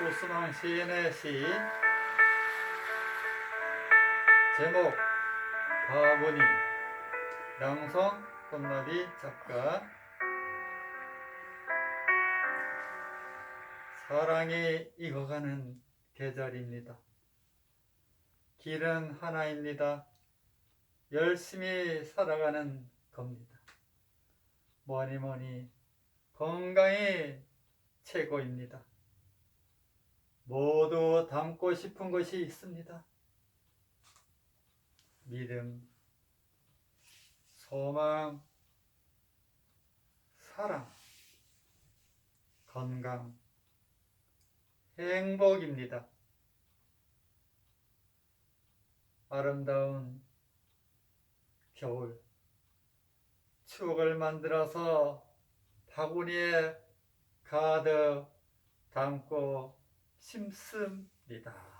고스망 시인의 시 제목 바구니 양성 혼나비 작가 사랑이 익어가는 계절입니다. 길은 하나입니다. 열심히 살아가는 겁니다. 뭐니 뭐니 건강이 최고입니다. 담고 싶은 것이 있습니다. 믿음, 소망, 사랑, 건강, 행복입니다. 아름다운 겨울, 추억을 만들어서 바구니에 가득 담고 심습니다.